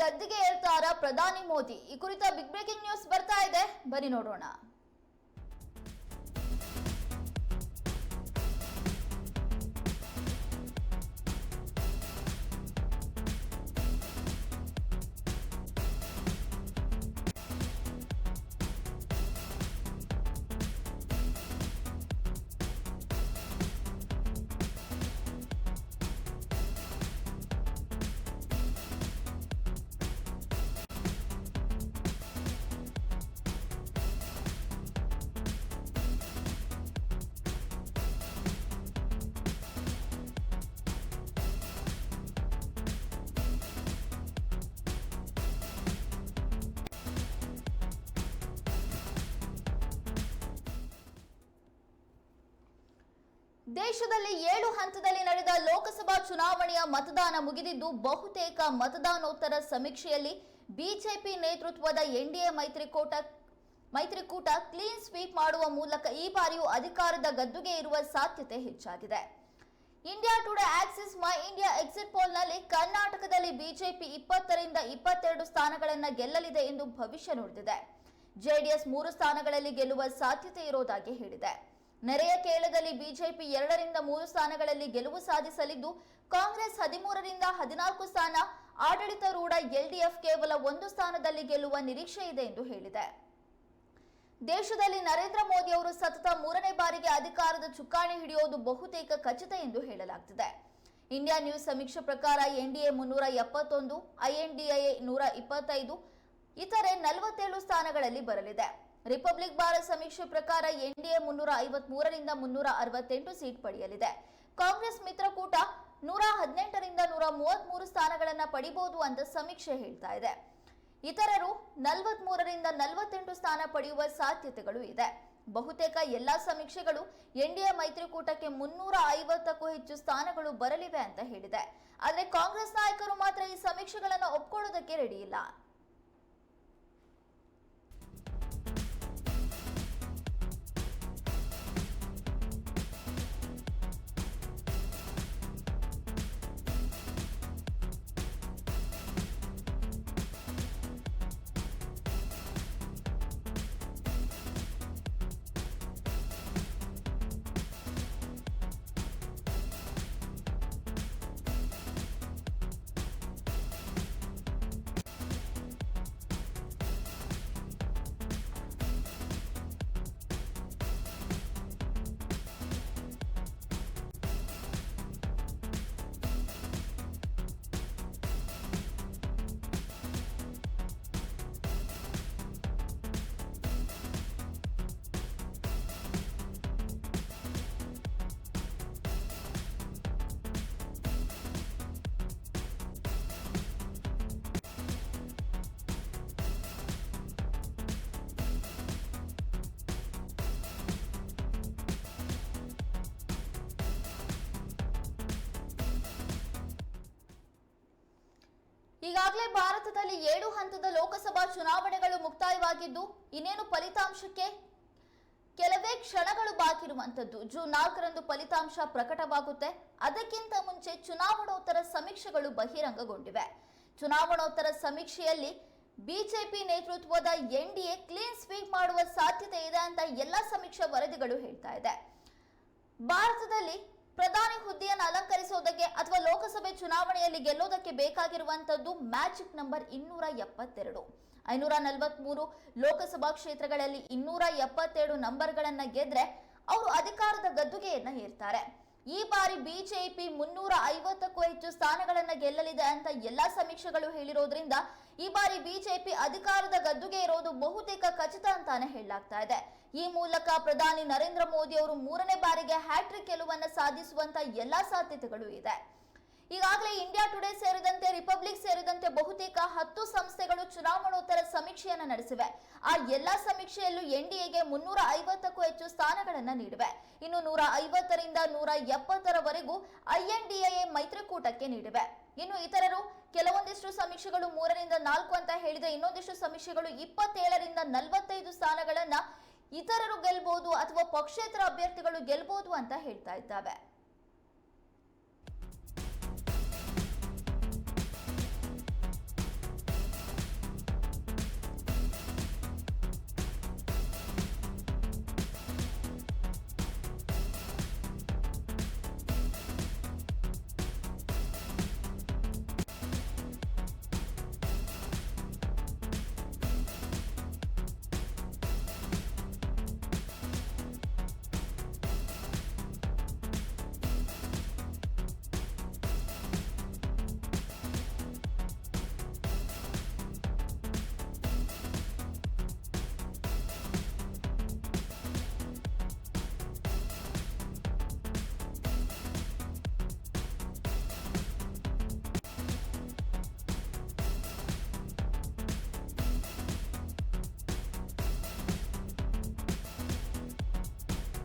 ಗದ್ದಿಗೆ ಏಳ್ತಾರ ಪ್ರಧಾನಿ ಮೋದಿ. ಈ ಕುರಿತ ಬಿಗ್ ಬ್ರೇಕಿಂಗ್ ನ್ಯೂಸ್ ಬರ್ತಾ ಇದೆ. ಬನ್ನಿ ನೋಡೋಣ. ದೇಶದಲ್ಲಿ ಏಳು ಹಂತದಲ್ಲಿ ನಡೆದ ಲೋಕಸಭಾ ಚುನಾವಣೆಯ ಮತದಾನ ಮುಗಿದಿದ್ದು, ಬಹುತೇಕ ಮತದಾನೋತ್ತರ ಸಮೀಕ್ಷೆಯಲ್ಲಿ ಬಿಜೆಪಿ ನೇತೃತ್ವದ ಎನ್ಡಿಎ ಮೈತ್ರಿಕೂಟ ಮೈತ್ರಿಕೂಟ ಕ್ಲೀನ್ ಸ್ವೀಪ್ ಮಾಡುವ ಮೂಲಕ ಈ ಬಾರಿಯೂ ಅಧಿಕಾರದ ಗದ್ದುಗೆ ಇರುವ ಸಾಧ್ಯತೆ ಹೆಚ್ಚಾಗಿದೆ. India Today Axis My India exit ಪೋಲ್ನಲ್ಲಿ ಕರ್ನಾಟಕದಲ್ಲಿ ಬಿಜೆಪಿ ಇಪ್ಪತ್ತರಿಂದ ಇಪ್ಪತ್ತೆರಡು ಸ್ಥಾನಗಳನ್ನು ಗೆಲ್ಲಲಿದೆ ಎಂದು ಭವಿಷ್ಯ ನುಡಿದಿದೆ. ಜೆಡಿಎಸ್ ಮೂರು ಸ್ಥಾನಗಳಲ್ಲಿ ಗೆಲ್ಲುವ ಸಾಧ್ಯತೆ ಇರೋದಾಗಿ ಹೇಳಿದೆ. ನೆರೆಯ ಕೇರಳದಲ್ಲಿ ಬಿಜೆಪಿ ಎರಡರಿಂದ ಮೂರು ಸ್ಥಾನಗಳಲ್ಲಿ ಗೆಲುವು ಸಾಧಿಸಲಿದ್ದು, ಕಾಂಗ್ರೆಸ್ ಹದಿಮೂರರಿಂದ ಹದಿನಾಲ್ಕು ಸ್ಥಾನ, ಆಡಳಿತಾರೂಢ ಎಲ್ಡಿಎಫ್ ಕೇವಲ ಒಂದು ಸ್ಥಾನದಲ್ಲಿ ಗೆಲ್ಲುವ ನಿರೀಕ್ಷೆ ಇದೆ ಎಂದು ಹೇಳಿದೆ. ದೇಶದಲ್ಲಿ ನರೇಂದ್ರ ಮೋದಿ ಅವರು ಸತತ ಮೂರನೇ ಬಾರಿಗೆ ಅಧಿಕಾರದ ಚುಕ್ಕಾಣಿ ಹಿಡಿಯೋದು ಬಹುತೇಕ ಖಚಿತ ಎಂದು ಹೇಳಲಾಗ್ತಿದೆ. ಇಂಡಿಯಾ ನ್ಯೂಸ್ ಸಮೀಕ್ಷೆ ಪ್ರಕಾರ ಎನ್ಡಿಎ ಮುನ್ನೂರ ಎಪ್ಪತ್ತೊಂದು ಐಎನ್ಡಿಎ ನೂರ ಇಪ್ಪತ್ತೈದು, ಇತರೆ ನಲವತ್ತೇಳು ಸ್ಥಾನಗಳಲ್ಲಿ ಬರಲಿದೆ. ರಿಪಬ್ಲಿಕ್ ಭಾರತ್ ಸಮೀಕ್ಷೆ ಪ್ರಕಾರ ಎನ್ಡಿಎ ಮುನ್ನೂರ ಐವತ್ ಮೂರರಿಂದ ಮುನ್ನೂರ ಅರವತ್ತೆಂಟು ಸೀಟ್ ಪಡೆಯಲಿದೆ. ಕಾಂಗ್ರೆಸ್ ಮಿತ್ರಕೂಟ ನೂರ ಹದಿನೆಂಟರಿಂದ ನೂರ ಮೂವತ್ತ್ ಮೂರು ಸ್ಥಾನಗಳನ್ನು ಪಡಿಬಹುದು ಅಂತ ಸಮೀಕ್ಷೆ ಹೇಳ್ತಾ ಇದೆ. ಇತರರು ನಲವತ್ತ್ ಮೂರರಿಂದ ನಲವತ್ತೆಂಟು ಸ್ಥಾನ ಪಡೆಯುವ ಸಾಧ್ಯತೆಗಳು ಇದೆ. ಬಹುತೇಕ ಎಲ್ಲಾ ಸಮೀಕ್ಷೆಗಳು ಎನ್ಡಿಎ ಮೈತ್ರಿಕೂಟಕ್ಕೆ ಮುನ್ನೂರ ಐವತ್ತಕ್ಕೂ ಹೆಚ್ಚು ಸ್ಥಾನಗಳು ಬರಲಿವೆ ಅಂತ ಹೇಳಿದೆ. ಆದರೆ ಕಾಂಗ್ರೆಸ್ ನಾಯಕರು ಮಾತ್ರ ಈ ಸಮೀಕ್ಷೆಗಳನ್ನು ಒಪ್ಕೊಳ್ಳೋದಕ್ಕೆ ರೆಡಿ ಇಲ್ಲ. ಈಗಾಗಲೇ ಭಾರತದಲ್ಲಿ ಏಳು ಹಂತದ ಲೋಕಸಭಾ ಚುನಾವಣೆಗಳು ಮುಕ್ತಾಯವಾಗಿದ್ದು, ಇನ್ನೇನು ಫಲಿತಾಂಶಕ್ಕೆ? ಕೆಲವೇ ಕ್ಷಣಗಳು ಬಾಕಿ ಇರುವಂತದ್ದು ಜೂನ್ ನಾಲ್ಕರಂದು ಫಲಿತಾಂಶ ಪ್ರಕಟವಾಗುತ್ತೆ. ಅದಕ್ಕಿಂತ ಮುಂಚೆ ಚುನಾವಣೋತ್ತರ ಸಮೀಕ್ಷೆಗಳು ಬಹಿರಂಗಗೊಂಡಿವೆ. ಚುನಾವಣೋತ್ತರ ಸಮೀಕ್ಷೆಯಲ್ಲಿ ಬಿಜೆಪಿ ನೇತೃತ್ವದ ಎನ್ಡಿಎ ಕ್ಲೀನ್ ಸ್ವೀಪ್ ಮಾಡುವ ಸಾಧ್ಯತೆ ಇದೆ ಅಂತ ಎಲ್ಲ ಸಮೀಕ್ಷಾ ವರದಿಗಳು ಹೇಳ್ತಾ ಇದೆ. ಭಾರತದಲ್ಲಿ ಪ್ರಧಾನಿ ಹುದ್ದೆಯನ್ನು ಅಲಂಕರಿಸೋದಕ್ಕೆ ಅಥವಾ ಲೋಕಸಭೆ ಚುನಾವಣೆಯಲ್ಲಿ ಗೆಲ್ಲೋದಕ್ಕೆ ಬೇಕಾಗಿರುವಂತದ್ದು ಮ್ಯಾಜಿಕ್ ನಂಬರ್ ಇನ್ನೂರ ಎಪ್ಪತ್ತೆರಡು. ಐನೂರ ನಲವತ್ಮೂರು ಲೋಕಸಭಾ ಕ್ಷೇತ್ರಗಳಲ್ಲಿ ಇನ್ನೂರ ಎಪ್ಪತ್ತೆರಡು ನಂಬರ್ಗಳನ್ನ ಗೆದ್ರೆ ಅವರು ಅಧಿಕಾರದ ಗದ್ದುಗೆಯನ್ನ ಏರ್ತಾರೆ. ಈ ಬಾರಿ ಬಿಜೆಪಿ ಮುನ್ನೂರ ಐವತ್ತಕ್ಕೂ ಹೆಚ್ಚು ಸ್ಥಾನಗಳನ್ನು ಗೆಲ್ಲಲಿದೆ ಅಂತ ಎಲ್ಲಾ ಸಮೀಕ್ಷೆಗಳು ಹೇಳಿರೋದ್ರಿಂದ ಈ ಬಾರಿ ಬಿಜೆಪಿ ಅಧಿಕಾರದ ಗದ್ದುಗೆ ಇರೋದು ಬಹುತೇಕ ಖಚಿತ ಅಂತಾನೆ ಹೇಳಲಾಗ್ತಾ ಇದೆ. ಈ ಮೂಲಕ ಪ್ರಧಾನಿ ನರೇಂದ್ರ ಮೋದಿ ಅವರು ಮೂರನೇ ಬಾರಿಗೆ ಹ್ಯಾಟ್ರಿಕ್ ಗೆಲುವನ್ನು ಸಾಧಿಸುವಂತ ಎಲ್ಲಾ ಸಾಧ್ಯತೆಗಳು ಇದೆ. ಈಗಾಗಲೇ ಇಂಡಿಯಾ ಟುಡೇ ಸೇರಿದಂತೆ ರಿಪಬ್ಲಿಕ್ ಸೇರಿದಂತೆ ಬಹುತೇಕ ಹತ್ತು ಸಂಸ್ಥೆಗಳು ಚುನಾವಣೋತ್ತರ ಸಮೀಕ್ಷೆಯನ್ನು ನಡೆಸಿವೆ. ಆ ಎಲ್ಲಾ ಸಮೀಕ್ಷೆಯಲ್ಲೂ ಎನ್ಡಿಎಗೆ ಮುನ್ನೂರ ಐವತ್ತಕ್ಕೂ ಹೆಚ್ಚು ಸ್ಥಾನಗಳನ್ನು ನೀಡಿವೆ. ಇನ್ನು ನೂರ ಐವತ್ತರಿಂದ ನೂರ ಎಪ್ಪತ್ತರವರೆಗೂ ಐಎನ್ಡಿಎ ಮೈತ್ರಿಕೂಟಕ್ಕೆ ನೀಡಿವೆ. ಇನ್ನು ಇತರರು ಕೆಲವೊಂದಿಷ್ಟು ಸಮೀಕ್ಷೆಗಳು ಮೂರರಿಂದ ನಾಲ್ಕು ಅಂತ ಹೇಳಿದರೆ ಇನ್ನೊಂದಿಷ್ಟು ಸಮೀಕ್ಷೆಗಳು ಇಪ್ಪತ್ತೇಳರಿಂದ ನಲವತ್ತೈದು ಸ್ಥಾನಗಳನ್ನ ಇತರರು ಗೆಲ್ಬಹುದು ಅಥವಾ ಪಕ್ಷೇತರ ಅಭ್ಯರ್ಥಿಗಳು ಗೆಲ್ಬಹುದು ಅಂತ ಹೇಳ್ತಾ ಇದ್ದಾವೆ.